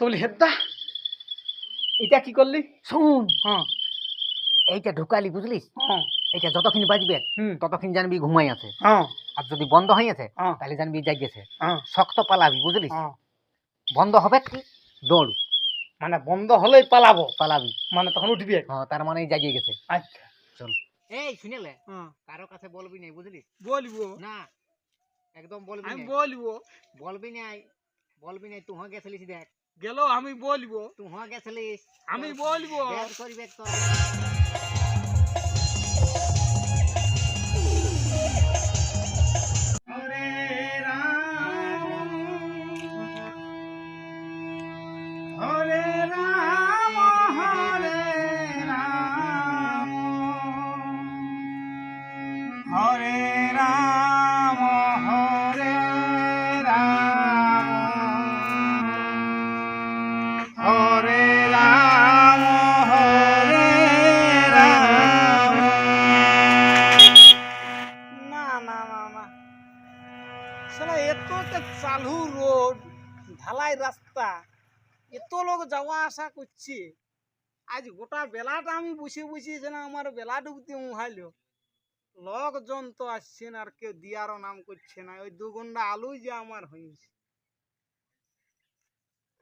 তো বলি হেদ্দা এটা কি করলি? শুন। হ্যাঁ। এইটা ঢুকালি বুঝলিস? হ্যাঁ। এইটা যতক্ষণ বাজবে ততক্ষণ জানবি ঘুমাই আছে। হ্যাঁ। আর যদি বন্ধ হয়ে আছে হ্যাঁ। তাহলে জানবি জাগিয়েছে হ্যাঁ। শক্ত পালাবি বুঝলিস? বন্ধ হবে কি? দৌড়। মানে বন্ধ হলেই পালাবো। পালাবি। মানে তখন উঠবি। হ্যাঁ তার মানে জাগিয়ে গেছে। আচ্ছা। এই শুনেলে? কারও কাছে বলবি না বুঝলিস? বলব। না একদম বলবি আমি বলব। বলবি নাই বলবি নাই তুই গেছিলিস দেখ। গেল আমি বলব। তুই হ্যাঁ গেছিলিস। আমি বলব। করবে তো। সালা এত চালু রোড, ঢালাই রাস্তা, এত লোক যাওয়া আসা করছে। আজ গোটা বেলাটা আমি বসে বসে যেন আমার বেলা ডুবতে মুহাইল লোকজন তো আসছে না আর কেউ দিয়ারও নাম করছে না, ওই দু ঘণ্টা আলুই যে আমার হয়েছে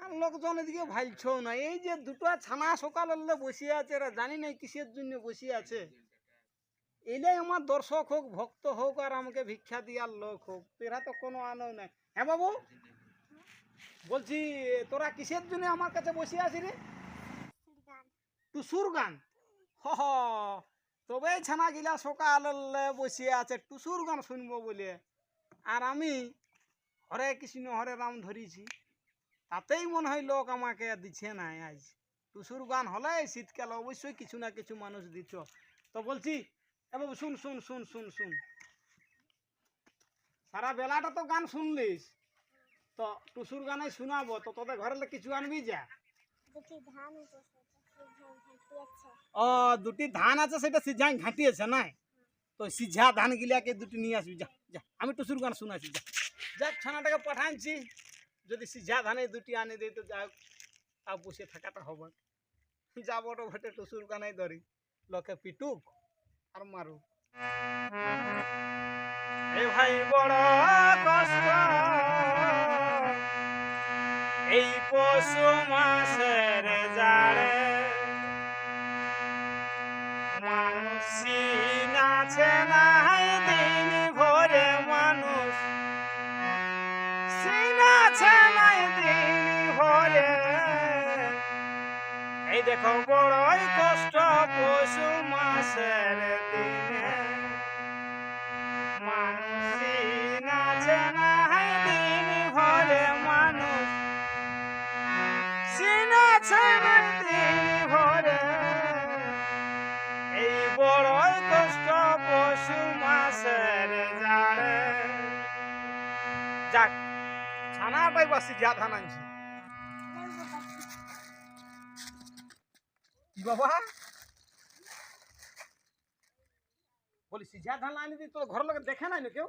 আর লোকজন এদিকে ভাইলছেও না, এই যে দুটো ছানা সকাল হলে বসে আছে, এরা জানি না কিসের জন্য বসে আছে। এলাই আমার দর্শক হোক, ভক্ত হোক আর আমাকে ভিক্ষা দিয়ার লোক হোক, এরা তো কোনো আলো নাই। হ্যাঁ বাবু? বলছি, তোরা কিসের জন্য আমার কাছে বসে আছি রে? টুসুর গান। হ তবে ছানা গিলা সকাল বসে আছে, টুসুর গান শুনব বলে। আর আমি হরে কৃষ্ণ, হরে রাম ধরিছি। তাতেই মনে হয় লোক আমাকে দিচ্ছে না আজ। টুসুর গান হলে শীতকালে অবশ্যই কিছু না কিছু মানুষ দিচ্ছ তো বলছি এ বাবু শুন শুন শুন শুন শুন। সারা বেলাটা তো গান শুনলিস। তো টুসুর গানে শোনাবো তো তোদের ঘরে কিছু আনবি যা। আছে ও দুটি ধান আছে সেটা সিঝাই ঘাটিয়েছে না তো সিঝা ধান গিলাকে দুটি নিয়ে আসবি যা যা আমি টুসুর গান শোনাচ্ছি যা। যাক ছানাটাকে পাঠাইছি যদি সিঝা ধানে দুটি আনে দেয় তো যাক তা বসে থাকাটা হবে। যাব ভেটে টুসুর গানে ধরি। লোকে পিটুক। আর মারুক এ ভাই বড় কষ্ট। এই পশু মাসের জাড়ে মানুষ নাছে নাই দিন ভরে মানুষ। সিনাছে নাই দিন ভরে এই দেখো, বড়ই কষ্ট পশু মাসের দিনে। মানুষ নাছে নাই দিন ভরে মানুষ। সিনাছে নাই দিন ভরে এই বড়ই কষ্ট পশু মাসের জাড়ে যাক ছানাটাই বাসি যা ধান আনছি। কি বাবা? বলি সিঝা ধান আনি দি তোর ঘর লোক দেখে নাই না কেউ?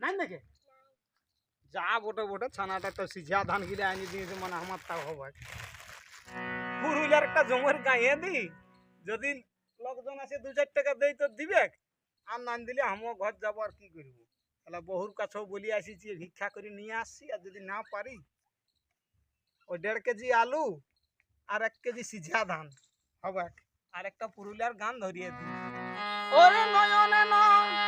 নাই নাকি? যা বটে বটে, ছানাটা তো সিঝা ধান গিলে আনি দিয়েছে মানে আমার তাও হবে। পুরুলিয়ার একটা জমির গাঁয়ে দি, যদি লোকজন আছে দু চার টাকা দেই তো দিবে। আর না দিলে আমিও ঘর যাব আর কি করব? তাহলে বহুর কাছেও বলি আসিছি, ভিক্ষা করে নিয়ে আসছি, আর যদি না পারি, ওই দেড় কেজি আলু আর এক কেজি সিঝা ধান। হবে আর একটা পুরুলিয়ার গান ধরিয়ে দিই। ওরে নয়নে নয়।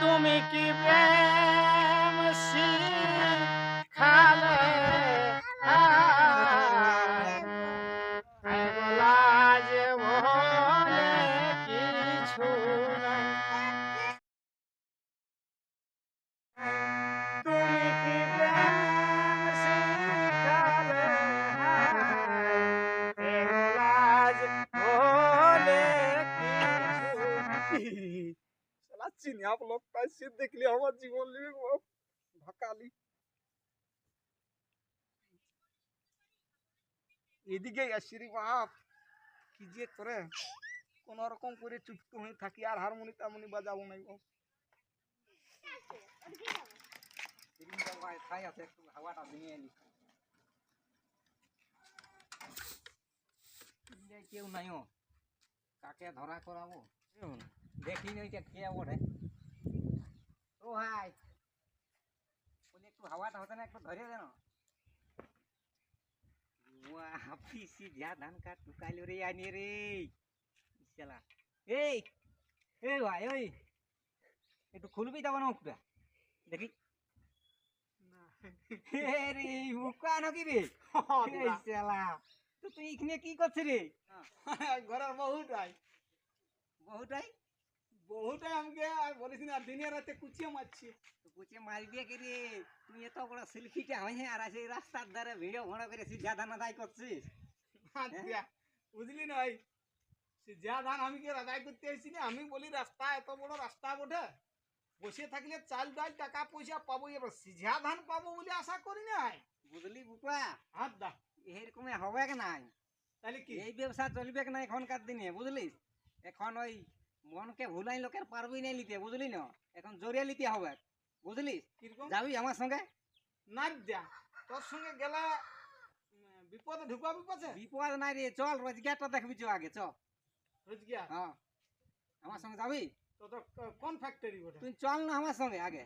তুমি কি প্রেম শিখালে সে দেখলে আমার জীবন লিবে গো ঢাকালি এদিকে আসছি রে বাপ, কি যে করে? কোন রকম করে চুপ হয়ে থাকি, আর হারমোনি টারমোনি বাজাবো নাই এলি কেউ নাই কাকে ধরা করাবো? দেখি নইটা খেয়ে ওঠে ও ভাই বলি একটু হাওয়াটা হতে না একটু ধরে দেন। পিসি যা ধান কাট টুকাইলো রে আনি রে। ইশালা এই এই ভাই ওই একটু খুলবি তখন মুখটা। দেখি। রে মুখা নাকি রে এই শালা তো তুই এখানে কি করছিস রে? ঘরের বহুটাই বহুটাই বহুটাই আমাকে আর বলিস না দিনে রাতে কুচিয়ে মারছি। তো কুচে মারবি কি রে? তুই এত বড় সেলফিটা হয়ে আর আছে রাস্তার ধারে ভিডিও ভাড়া করে সিধা দানা দায় করছিস। আচ্ছা, বুঝলি না ভাই? সে যা ধান আমি কি রাজাই করতে এসেছি না? আমি বলি রাস্তা এত বড় রাস্তা বটে। বসে থাকলে চাল ডাল টাকা পয়সা পাবো এবার সিঝা ধান পাবো বলে আশা করি নাই বুঝলি বুকা হাত দা। এরকম হবে কি নাই? তাহলে কি? এই ব্যবসা চলবে কি না এখনকার দিনে বুঝলিস? এখন ওই মনকে ভুলাই লোকের পারবি না নিতে বুঝলি না? এখন জোরে নিতে হবে। কীরকম? যাবি আমার সঙ্গে? না দিয়া। তোর সঙ্গে গেলে বিপদে ঢুকাবি পাছে বিপদ নাই রে চল রোজগারটা দেখবি চ আগে চ। রোজগিয়া হ্যাঁ আমার সঙ্গে যাবি? তো তো কোন ফ্যাক্টরি বটে? তুই চল না আমার সঙ্গে আগে।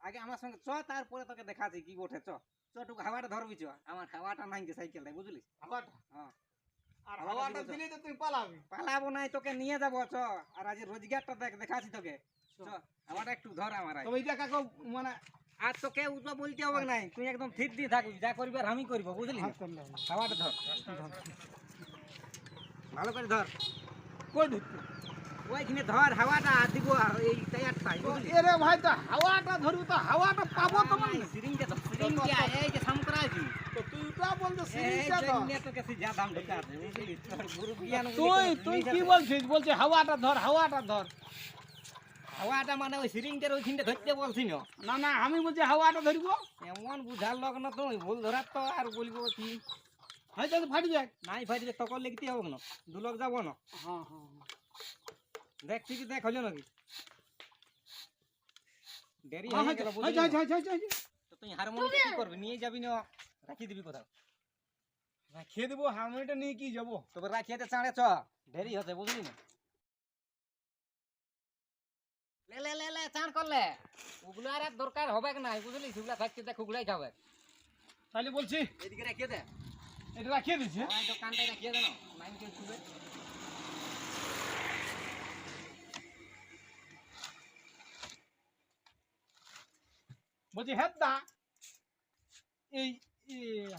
আগে আমার সঙ্গে চ তারপরে তোকে দেখাচ্ছি কি ওঠে চ। চ টুকু হাওয়াটা ধরবি চ। আমার হাওয়াটা নাই সাইকেলটাই বুঝলিস হাওয়াটা? হ্যাঁ আর হাওয়াটা। দিলে তো তুই পালাবি। পালাবো নাই তোকে নিয়ে যাব চ। আর আজ রোজগারটা দেখ দেখাচ্ছি তোকে। চ হাওয়াটা একটু ধর আমার তবে এটা কাকু মানে আর তোকে উঠবা বলতে হবে নাই তুই একদম ঠিক দিয়ে থাকবি যা করবি আর আমি করব বুঝলি? হাত করলে হবে। হাওয়াটা ধর। ভালো করে ধর। কই ঢুকবে ওইখানে ধর হাওয়াটা দিব আর এই টায়ারটাই বুঝলি? এরে ভাই তো হাওয়াটা ধরবি তো হাওয়াটা পাবো তো মানে সিরিংটা ধর সিরিংটা এই যে সামকরা আছে তো তুই তুই তুই কি বলছিস? বলছে হাওয়াটা ধর হাওয়াটা ধর। হাওয়াটা মানে ওই সিরিংটার ওইখানটা ধরতে বলছি না। না আমি বলছি হাওয়াটা ধরবো। এমন বুঝার লগ না তুমি ভুল ধরার তো আর বলব কি? হয়তো ফাটি যায় নাই ফাটিলে তখন লিখতে হবে না দু লোক যাব না। হ্যাঁ হ্যাঁ দেখ ঠিকই দেখ হলো নাকি? দেরি হ্যাঁ হয়ে গেল বুঝলি? হ্যাঁ? হ্যাঁ হ্যাঁ তো তুই হারমোনিয়ামটা কি করবি? নিয়ে যাবি না? রাখি দিবি কোথাও। খেয়ে দেবো হারমোনিয়ামটা নিয়ে কি যাব? তবে রাখিয়ে দে চাঁড়ে চ। দেরি হচ্ছে বুঝলি না? লে লে লে লে চাঁড় করলে। ওগুলো আর আর দরকার হবে কি বুঝলি? সেগুলা থাকতে দেখ ওগুলাই খাবে। তাহলে বলছি এদিকে রাখিয়ে দে। এটা রাখিয়ে দিচ্ছি হ্যাঁ? দোকানটাই রাখিয়ে দে না লাইন কেউ ছুবে বলছি হ্যাঁ এই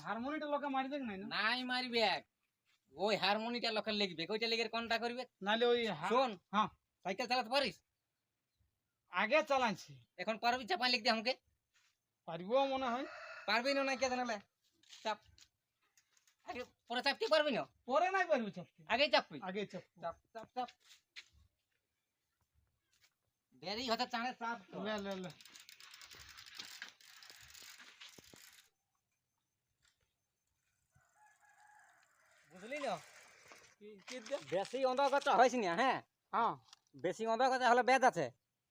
হারমোনিয়ামটা লোকে মারি দেখ নাই না? নাই মারবে ওই হারমোনিটা লোকের লিখবে। ওইটা লিখে কোনটা করবে? নাহলে ওই শোন। হ্যাঁ। সাইকেল চালাতে পারিস? আগে চালাইছি। এখন পারবি চাপা লিখতে আমাকে? পারিবো মনে হয়। পারবি না নাই কে জানালে চাপ। আগে পরে চাপতে পারবি না? পরে নাই পারবি চাপতে আগেই চাপবি আগে চাপ চাপ চাপ চাপ। দেরি হতে চাঁড়ে চাপ লে লে লে। বুঝলি না? বেশি অন্ধকতা হয়েছি না হ্যাঁ? হ্যাঁ। বেশি অন্ধকতা হলে বেদ আছে।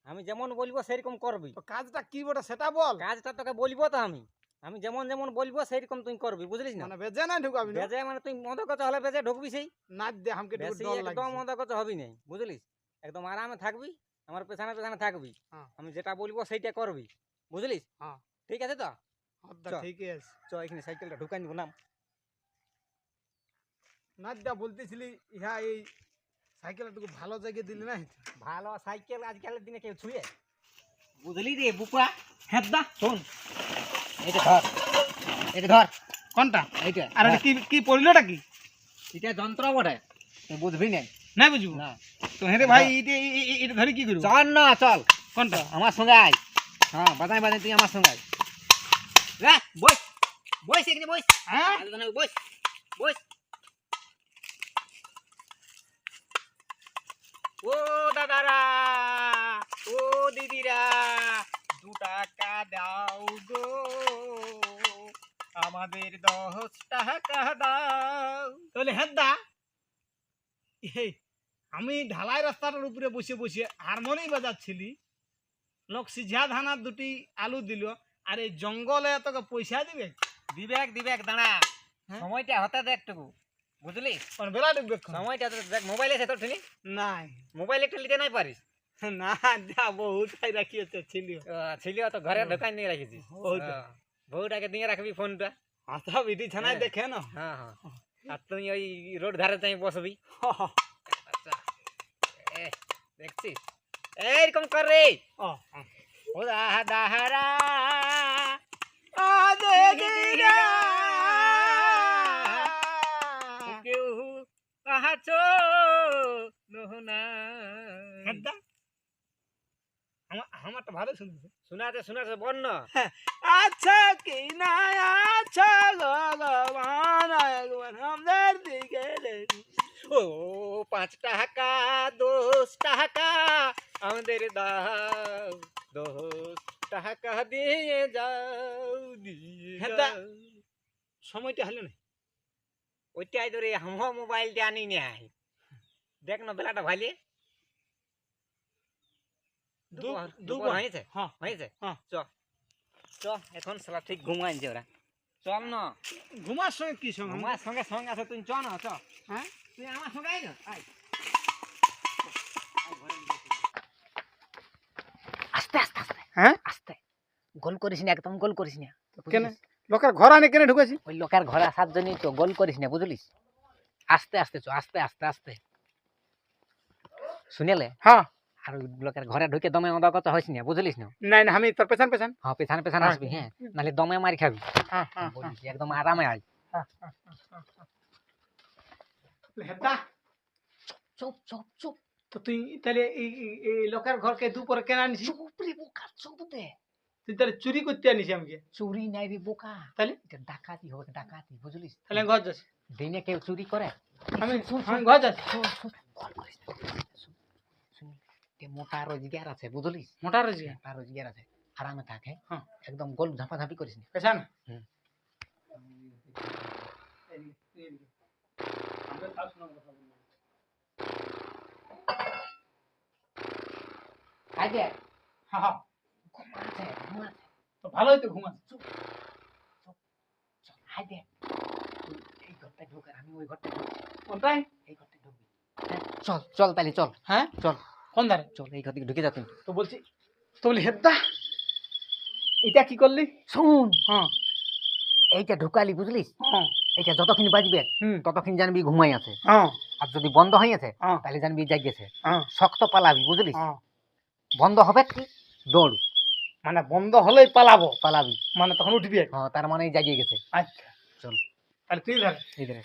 আমি যেমন বলব সেরকম করবি। কাজটা কি বটে সেটা বল। কাজটা তোকে বলব তো আমি। আমি যেমন যেমন বলব সেরকম তুই করবি বুঝলিস না? মানে বেজে না ঢুকাবি বেজে মানে তুই অন্ধকতা হলে বেজে ঢুকবি সেই। না দে আমাকে একদম অন্ধকতা হবি নাই বুঝলিস? একদম আরামে থাকবি আমার পেছনে পেছনে থাকবি। হ্যাঁ। আমি যেটা বলব সেইটা করবি বুঝলিস? হ্যাঁ। ঠিক আছে তো চ। ঠিকই আছে। চ এখানে সাইকেলটা ঢুকাই নিব নাম। না দা বলতেছিলি ইহা এই সাইকেল একটু ভালো জায়গায় দিলি না? ভালো সাইকেল আজকালের দিনে কেউ ছুঁয়ে? বুঝলি রে বুকা হ্যাঁ দা শোন। এটা ধর। এটা ধর। কোনটা? এইটা। আর কি কি পড়লোটা কি? এটা যন্ত্র বটে। তুই বুঝবি না না বুঝব। না। তো হ্যাঁ রে ভাই এটা এটা ধরে কি করব? চল না চল। কোনটা? আমার সঙ্গে আয়। হ্যাঁ বাজাই বাজাই তুই আমার সঙ্গে আয়। রে বস। বস এখানে বস। হ্যাঁ? বস। বস। ও দাদারা ও দিদিরা দু টাকা দাও গো। আমাদের দশ টাকা দাও। তাহলে হ্যাঁ দা আমি ঢালাই রাস্তাটার উপরে বসে বসে হারমোনি বাজাচ্ছিলি। লোক সিঝা ধানার দুটি আলু দিল আর এই জঙ্গলে তোকে পয়সা দিবে? দিবেক দিবেক দাঁড়া। হ্যাঁ? সময়টা হতে দেখ একটুকু। বুঝলি? কোন বেলা ডুববে সময়টা তো দেখ মোবাইল আছে তোর ঠিনি নাই। মোবাইল একটা নিতে নাই পারিস? না যা বহুত খাই রাখিয়েছে ছিল আহ, ছিল তো ঘরে দোকান নিয়ে। আহ, বউটাকে দিয়ে রাখবি ফোনটা। আচ্ছা বিটি ছানায় হ্যাঁ। দেখে না হ্যাঁ হ্যাঁ। আর তুই ওই রোড ধারে তাই বসবি। আচ্ছা। এ, দেখছিস? এইরকম কর। রে ও ও দাহা দাহারা। আদে গিরা কেউ কাহাচ নহনা হেদ্দা আমার আমারটা ভালো শুনছে। শোনাতে শোনাতে বন্য আচ্ছা কি না আচ্ছা ভগবান একবার আমাদের দিকে ও পাঁচ টাকা দশ টাকা আমাদের দাও দশ টাকা দিয়ে যাও দিয়ে হ্যাঁ, তা- সময়টা হলো না। ওইটাই ধরে হাম মোবাইলটা আনি নাই দেখ না বেলাটা ভাইলে। দু- দুপুর দুপুর। দুপুর হয়েছে? হ্যাঁ। হয়েছে? হ্যাঁ। চ। চ এখন সালা ঠিক ঘুমাইছে ওরা। চল না। ঘুমার সঙ্গে কি সঙ্গে? আমার সঙ্গে সঙ্গে আছে তুই চ না চ। হ্যাঁ? তুই আমার সঙ্গে আয়। না আয় আস্তে আস্তে আস্তে। হ্যাঁ? আস্তে। গোল করিস না একদম গোল করিস না। কেন? লোকের ঘর আনে কেন ঢুকেছি? ওই লোকের ঘরে আসার জন্যই তো গোল করিস না বুঝলিস? আস্তে আস্তে চ আস্তে আস্তে আস্তে। শুনেলে হ্যাঁ। আর লোকের ঘরে ঢুকে দমে মদা কথা হইস না বুঝলিস না? নাই না আমি তোর পেছন পেছন। হ্যাঁ পেছানে পেছানে হ্যাঁ। আসবি হ্যাঁ। নাহলে দমে মারি খাবি। হ্যাঁ হ্যাঁ একদম আরামে আয়। হেদ্দা চুপ চুপ চুপ। তো তুই তাহলে এই এই- এই লোকের ঘরকে দুপুরে কেন আনিস চুপ রে বোকা চুপ দে। তুই তাহলে চুরি করতে আনিস আমাকে? চুরি নাই রে বোকা। তাহলে? এটা ডাকাতি হবে ডাকাতি বুঝলিস? তাহলে ঘর যাচ্ছি দিনে কেউ চুরি করে? আমি। ঘর কল করিস এ মোটা রোজগার আছে বুঝলিস? মোটা রয়েছে মোটা রোজগার আছে। আরামে থাকে। হ্যাঁ। একদম গোল ঝাপাঝাপি করিস না। পেছান? হুম। হ্যাঁ হ্যাঁ। ঘুমাচ্ছে ঘুমাচ্ছে তো ভালোই তো ঘুমাস চল, আয় দেখ তুই এই ঘরটা ঢুক আমি ওই ঘরটা কোনটাই এই ঘরটা ঢুকবি। হ্যাঁ, চল চল তাহলে চল। হ্যাঁ? চল। কোন ধারে? চল এই ঘর থেকে ঢুকে যা তুই তো বলছি তো বলি হেদ্দা এটা কি করলি? শুন। হ্যাঁ। এইটা ঢুকালি বুঝলিস? হ্যাঁ। এইটা যতক্ষণ বাজবে হুম। ততক্ষণ জানবি ঘুমাই আছে। আর যদি বন্ধ হয়ে গেছে হ্যাঁ। তাহলে জানবি জাগিয়েছে। শক্ত পালাবি বুঝলিস? হ্যাঁ। বন্ধ হবে কি? দৌড়। মানে বন্ধ হলেই পালাবো। পালাবি। মানে তখন উঠবি হ্যাঁ তার মানে জাগিয়ে গেছে। আচ্ছা। চল। তাহলে তুই ধর। এই ধরে।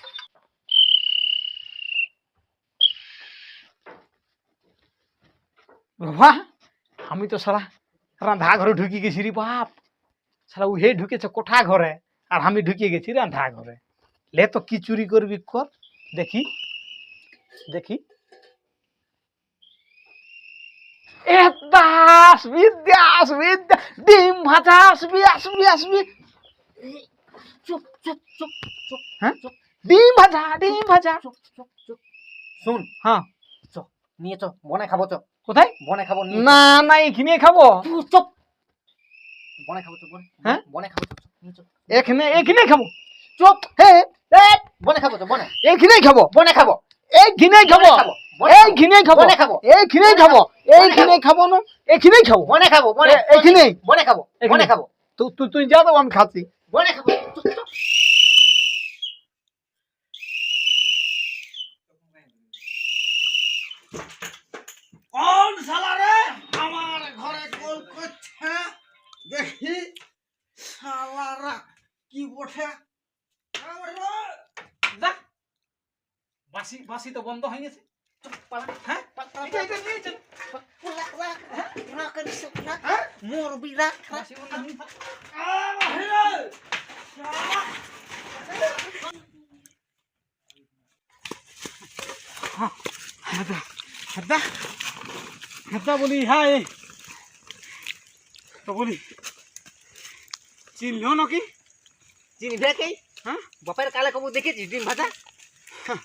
বাবা আমি তো সারা রান্ধা ঘরে ঢুকি গেছি রে বাপ। সারা উহে ঢুকেছে কোঠা ঘরে আর আমি ঢুকিয়ে গেছি রান্ধা ঘরে লে তো কি চুরি করবি কর। দেখি। দেখি। এ দাস বিদ্যা আসবি ডিম ভাজা আসবি আসবি আসবি চুপ চুপ চুপ চুপ হ্যাঁ? ডিম ভাজা ডিম ভাজা। চুপ চুপ চুপ। শুন হ্যাঁ। নিয়ে চ বনে খাব চ। কোথায়? বনে খাব না না এখানে খাব। চুপ বনে খাব চ বনে। হ্যাঁ? বনে খাব চ চ এখানে এখানে খাব। চুপ। হে বনে খাব চ বনে। এইখানে খাব। বনে খাব। এইখানে খাব। খাব। বনে খাব। ঘিনে খাব। বনে খাব। এইখানে খাব। না? এইখানেই খাব। বনে খাব বনে এ- এইখানেই খাব এখানে। খাব। তুই তুই তুই যা তো আমি খাচ্ছি। বনে খাব। চুপ চুপ। কোন শালা আমার ঘরে কল করছে? দেখি। শালারা কি বটে বাসি বাসি তো বন্ধ হয়ে গেছে। হ্যাঁ হ্যাঁ? হয়ে! শালা! হ্যাঁ, হেদা, হেদা, বলি হাই তো বলি চিনল নাকি চিনি দেখে হ্যাঁ বাপের কালে কবু দেখেছিস ডিম ভাজা হ্যাঁ।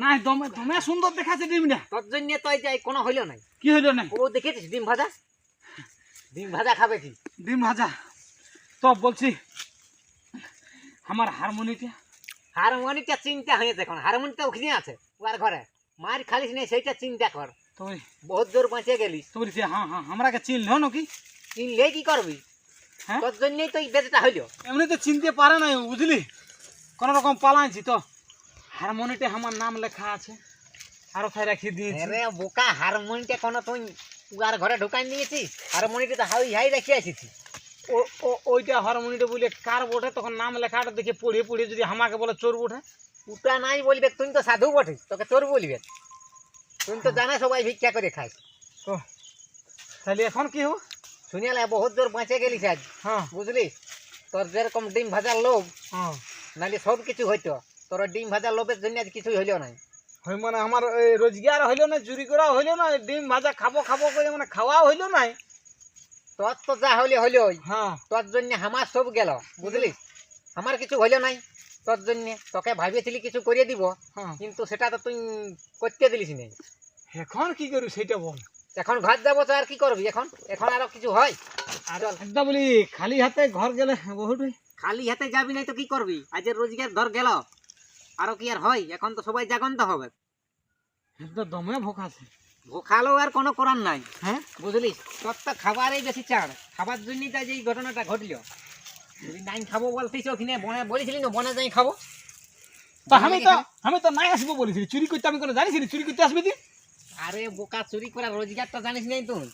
না দমে দমে সুন্দর ডিমটা। তোর জন্য তো এই কোনো হইল নাই। কি হইল না ও দেখেছিস ডিম ভাজা? ডিম ভাজা খাবে কি? ডিম ভাজা। তো বলছি আমার হারমোনিটা। হারমোনিটা চিন্তা হয়েছে এখন। হারমোনিটা ওখানে আছে ওর ঘরে। মার খালিস নেই সেইটা চিন্তা কর। তুই বহুত জোর বাঁচে তুই যে হ্যাঁ হ্যাঁ আমরাকে চিনল নাকি? চিনলে কি করবি? হ্যাঁ? তোর জন্যই তো এই বেজটা হইল। এমনিতে চিনতে পারে নাই বুঝলি? কোন রকম পালাইছি তো। হারমোনিতে আমার নাম লেখা আছে। আরও ফাই রাখি দিয়েছি? আরে বোকা হারমোনিটা কোনো তুই উয়ার ঘরে ঢুকাই নিয়েছিস? হারমোনিটা তো হাই হাই রাখি আসিস ও ও ওইটা হারমোনিটা বলে কার বটে? তখন নাম লেখাটা দেখে পড়ে পড়ে যদি আমাকে বলে চোর বটে? উটা নাই বলবে তুই তো সাধু বটে তোকে চোর বলবে। তুই তো জানা সবাই ভিক্ষা করে খাস তো তাহলে এখন কি হব? শুনিয়ালে বহুত জোর বাঁচে গেলিস আজ হ্যাঁ। বুঝলি? তোর যেরকম ডিম ভাজার লোভ হ্যাঁ। নাহলে সব কিছু হইতো। তোর ডিম ভাজা লোভের জন্য আজ কিছুই হইল নাই। হয় মানে আমার এই রোজগার হইল না চুরি করা হইল না ডিম ভাজা খাব খাব করে মানে খাওয়া হইল নাই। তোর তো যা হইলে হইল হ্যাঁ। তোর জন্য আমার সব গেল বুঝলি? আমার কিছু হইল নাই। তোর জন্য তোকে ভাবিয়েছিলি কিছু করিয়ে দিব হ্যাঁ। কিন্তু সেটা তো তুই করতে দিলিস নাই। এখন কি করি সেটা বল। এখন ঘর যাব তো আর কি করবি? এখন এখন আরও কিছু হয়। আর বলি খালি হাতে ঘর গেলে বহুত খালি হাতে যাবি নাই তো কি করবি? আজের রোজগার ধর গেল। আরও কি আর হয়? এখন তো সবাই জাগন্ত হবে। তো দমে ভোক আছে। ভোখালো আর কোনো করার নাই। হ্যাঁ? বুঝলিস? তোর তো খাবারই বেশি চাড়। খাবার জন্যই তো আজ এই ঘটনাটা ঘটল। যদি নাই খাব বলতিস ওখানে বনে বলেছিলি না বনে যাই খাব? তো আমি তো আমি তো নাই আসব বলেছি চুরি করতে আমি কোনো জানিস চুরি করতে আসবি তুই? আরে বোকা চুরি করার রোজগার তো জানিস নাই তুই।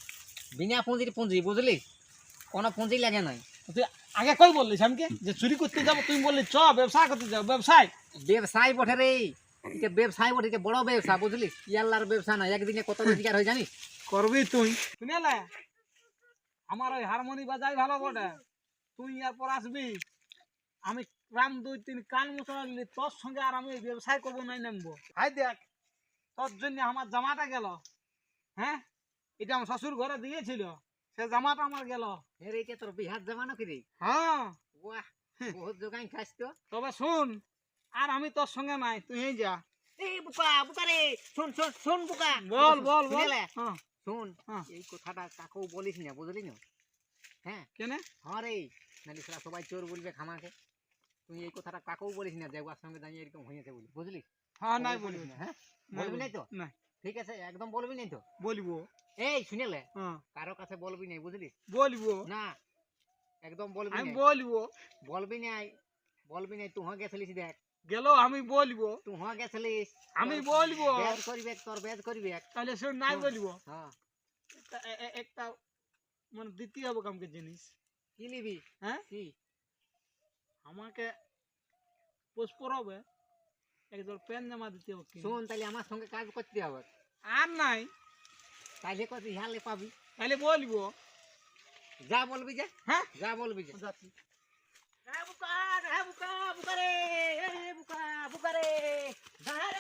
বিনা পুঁজির পুঁজি বুঝলিস? কোনো পুঁজি লাগে নাই। তুই আগে কই বললিস আমাকে? যে চুরি করতে যাব তুই বললি চ ব্যবসা করতে যাও ব্যবসায়। ব্যবসায় বটে রে। এটা ব্যবসায় বটে এটা বড় ব্যবসা বুঝলি? ইয়াল্লার ব্যবসা না একদিনে কত রোজগার হয় জানিস? করবি তুই। শুনেলে? আমার ওই হারমোনি বাজাই ভালো বটে। তুই ইয়ার পর আসবি। আমি রাম দুই তিন কান মশলা নিলি তোর সঙ্গে আর আমি ব্যবসায় করব নাই নামবো। হাই দেখ। তোর জন্য আমার জামাটা গেল। হ্যাঁ? এটা আমার শ্বশুর ঘরে দিয়েছিল। সে জামাটা আমার গেল। এর এটা তোর বিহার জমানো কি রে? হ্যাঁ। বাহ বহুত জোগান খাস তো। তবে শুন আর আমি তোর সঙ্গে নাই তুই এই যা। এই বুকা বুকা রে শুন শুন শুন বুকা। বল বল বল। হ্যাঁ। শুন হ্যাঁ। এই কথাটা কাকেও বলিস না বুঝলি না? হ্যাঁ। কেনে? হ্যাঁ রে নাহলে সেটা সবাই চোর বলবে খামাকে তুই এই কথাটা কাকেও বলিস না দেওয়ার সঙ্গে দাঁড়িয়ে এরকম হয়েছে বলি বুঝলি? হ্যাঁ নাই বলিস না হ্যাঁ বলবি। নাই তো? নাই। ঠিক আছে একদম বলবি নাই তো? বলব। এই শুনেলে হ্যাঁ। কারও কাছে বলবি নাই বুঝলি? বলব। না একদম বলবি আমি বলব। বলবি নাই বলবি নাই তুই হ্যাঁ গেছিলিস দেখ। গেল আমি বলব। তুই হ্যাঁ গেছিলিস। আমি তোর বলব। বেদ করবে তোর বেদ করবে তাহলে শোন নাই হুম। বলব। হ্যাঁ। একটা এ- এ- একটা মানে দ্বিতীয় হবে কামকে জিনিস। কি নিবি? হ্যাঁ? কি? আমাকে পোষ পরবে একদল প্যান জামা দিতে হবে কিনে। শোন তাহলে আমার সঙ্গে কাজ করতে হবে। আর নাই। তাইলে কত ইহালে পাবি। তাহলে বলব। যা বলবি যা। হ্যাঁ? যা বলবি যা। যাচ্ছি। হ্যাঁ বুকা হ্যাঁ বুকা বুকা রে এই বুকা বুকা রে যা